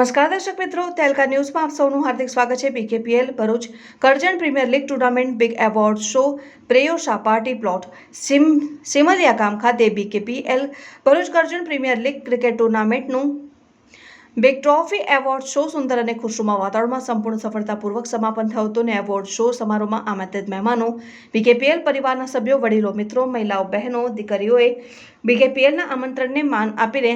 નમસ્કાર, દર્શક મિત્રો. તેલકા ન્યૂઝમાં આપ સૌનું હાર્દિક સ્વાગત છે. BKPL Bharuch Karjan premier league tournament big award show Preyosha party plot. Sim, Simliya ગામ ખાતે BKPL Bharuch Karjan premier league cricket ટુર્નામેન્ટનું big trophy award show સુંદર અને ખુશનુમા વાતાવરણમાં સંપૂર્ણ સફળતાપૂર્વક સમાપન થયો હતો અને એવોર્ડ શો સમારોહમાં આમંત્રિત મહેમાનો. બીકેપીએલ પરિવારના સભ્યો, વડીલો, મિત્રો, મહિલાઓ, બહેનો, દીકરીઓએ બીકેપીએલના આમંત્રણને માન આપીને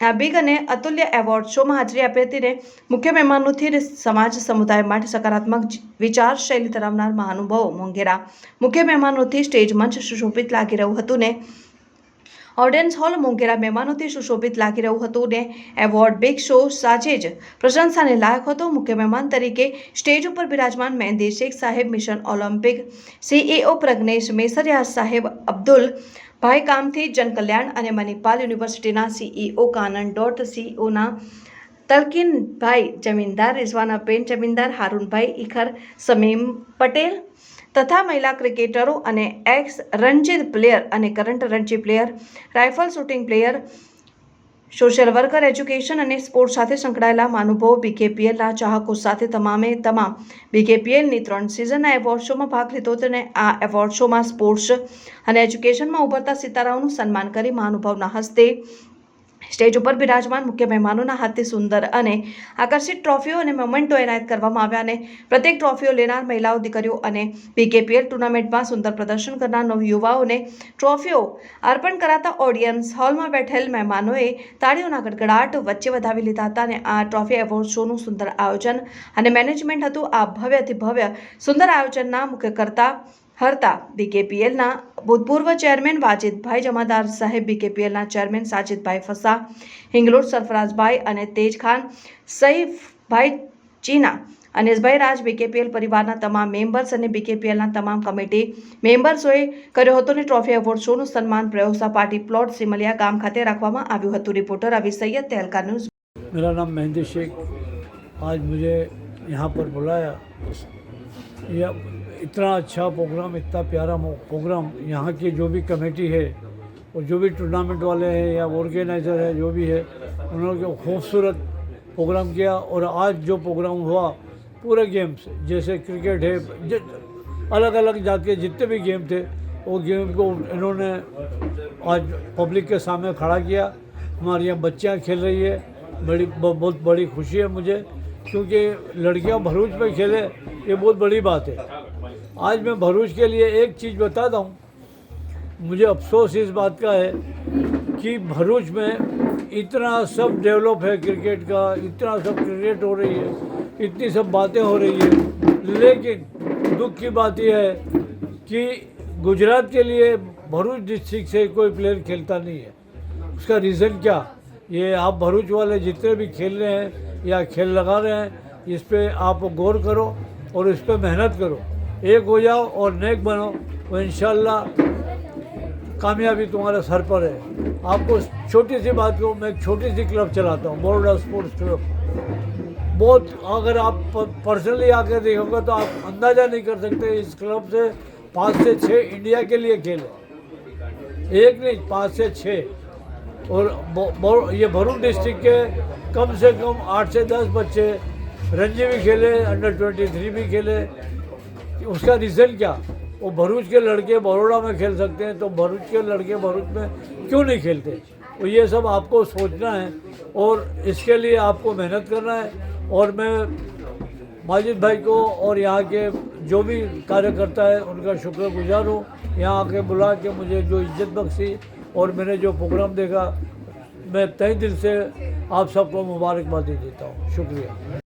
આ અને અતુલ્ય એવોર્ડ શોમાં હાજરી આપી હતી ને મુખ્ય મહેમાનોથી સમાજ સમુદાય માટે સકારાત્મક વિચાર શૈલી ધરાવનાર મહાનુભાવો મોંઘેરા. મુખ્ય મહેમાનોથી સ્ટેજ મંચ સુશોભિત લાગી રહ્યું હતું ને ઓડિયન્સ હોલ મોંઘેરા મહેમાનોથી સુશોભિત લાગી રહ્યું હતું ને એવોર્ડ બિગ શો સાચે જ પ્રશંસાને લાયક હતો મુખ્ય મહેમાન તરીકે સ્ટેજ ઉપર બિરાજમાન Mehndi Shaikh Saheb mission olympic CEO Pragnesh Mesariya Saheb Abdul bhai કામથી જનકલ્યાણ અને મણિપાલ યુનિવર્સિટીના સીઈઓ કાનન ડોટ સીઓના તલકીનભાઈ જમીનદાર રિઝવાનાબેન જમીનદાર, હારૂનભાઈ ઇખર સમીમ પટેલ તથા મહિલા ક્રિકેટરો અને એક્સ રણજી પ્લેયર અને current Ranji player rifle shooting player social worker education અને સ્પોર્ટ્સ સાથે સંકળાયેલા મહાનુભાવો બીકેપીએલના ચાહકો સાથે તમામે તમામ બીકેપીએલની ત્રણ સિઝનના એવોર્ડ શોમાં ભાગ લીધો અને આ એવોર્ડ શોમાં સ્પોર્ટ્સ અને એજ્યુકેશનમાં ઉભરતા સિતારાઓનું સન્માન કરી મહાનુભાવના હસ્તે સ્ટેજ ઉપર બિરાજમાન મુખ્ય મહેમાનોના હાથે સુંદર અને આકર્ષિત ટ્રોફીઓ અને મોમેન્ટો એનાયત કરવામાં આવ્યા અને પ્રત્યેક ટ્રોફીઓ લેનાર મહિલાઓ, દીકરીઓ અને પીકેપીએલ ટુર્નામેન્ટમાં સુંદર પ્રદર્શન કરનાર યુવાઓને ટ્રોફીઓ અર્પણ કરાતા ઓડિયન્સ હોલમાં બેઠેલ મહેમાનોએ તાળીઓના ગડગડાટ વચ્ચે વધાવી લીધા હતા અને આ ટ્રોફી એવોર્ડ શોનું સુંદર આયોજન અને મેનેજમેન્ટ હતું આ ભવ્યથી ભવ્ય સુંદર આયોજનના મુખ્ય કરતા હર્તા બીકેપીએલના ભૂતપૂર્વ ચેરમેન વાજિદભાઈ જમાદાર સાહેબ બીકેપીએલના ચેરમેન સાજિદભાઈ ફસા હિંગલોર સરફરાજભાઈ અને તેજખાન સૈફભાઈ ચીના, અનેશભાઈ રાજ બીકેપીએલ પરિવારના તમામ મેમ્બર્સ અને બીકેપીએલના તમામ કમિટી મેમ્બર્સોએ કર્યો હતો અને ટ્રોફી એવોર્ડ શોનું સન્માન પ્રયોગસા પાર્ટી પ્લોટ સિમલિયા ગામ ખાતે રાખવામાં આવ્યું હતું. Reporter Avi Saiyed Tehelka news. મેરા નામ મહેન્દ્ર શેખ આજ મુજે यहाँ पर बुलाया। यह इतना अच्छा प्रोग्राम इतना प्यारा प्रोग्राम यहाँ की जो भी कमेटी है, और जो भी टूर्नामेंट वाले हैं या ऑर्गेनाइज़र है, जो भी है, उन्होंने खूबसूरत प्रोग्राम किया, और आज जो प्रोग्राम हुआ, पूरे गेम्स जैसे क्रिकेट है अलग अलग जात के जितने भी गेम थे, वो गेम को इन्होंने आज पब्लिक के सामने खड़ा किया। हमारे यहाँ बच्चियाँ खेल रही है, बड़ी बहुत बड़ी खुशी है मुझे। क्योंकि लड़कियाँ भरूच में खेले, ये बहुत बड़ी बात है। आज मैं भरूच के लिए एक चीज़ बताता हूँ। मुझे अफसोस इस बात का है कि भरूच में इतना सब डेवलप है क्रिकेट का, इतना सब क्रिकेट हो रही है, इतनी सब बातें हो रही है। लेकिन दुख की बात यह है कि गुजरात के लिए भरूच डिस्ट्रिक्ट से कोई प्लेयर खेलता नहीं है। उसका रीज़न क्या? ये आप भरूच वाले जितने भी खेल रहे हैं या खेल लगा रहे हैं, इस पर आप गौर करो और इस पर मेहनत करो। एक हो जाओ और नेक बनो तो इन कामयाबी तुम्हारे सर पर है। आपको छोटी सी बात को मैं एक छोटी सी क्लब चलाता हूँ बड़ोड़ा स्पोर्ट्स क्लब। बहुत अगर आप पर्सनली आकर देखोगे तो आप अंदाज़ा नहीं कर सकते इस क्लब से पाँच से छः इंडिया के लिए खेले। एक नहीं, पाँच से छः और ये भरूच डिस्ट्रिक्ट के कम से कम आठ से दस बच्चे रणजी भी खेले अंडर ट्वेंटी थ्री भी खेले। उसका रीज़न क्या? वो भरूच के लड़के बड़ोड़ा में खेल सकते हैं तो भरूच के लड़के भरूच में क्यों नहीं खेलते? तो ये सब आपको सोचना है और इसके लिए आपको मेहनत करना है। और मैं माजिद भाई को और यहाँ के जो भी कार्यकर्ता है, उनका शुक्रगुजार हूँ। यहाँ आके बुला के मुझे जो इज़्ज़त बख्शी और मैंने जो प्रोग्राम देखा, मैं तय दिल से आप सबको मुबारकबाद दे देता हूँ शुक्रिया.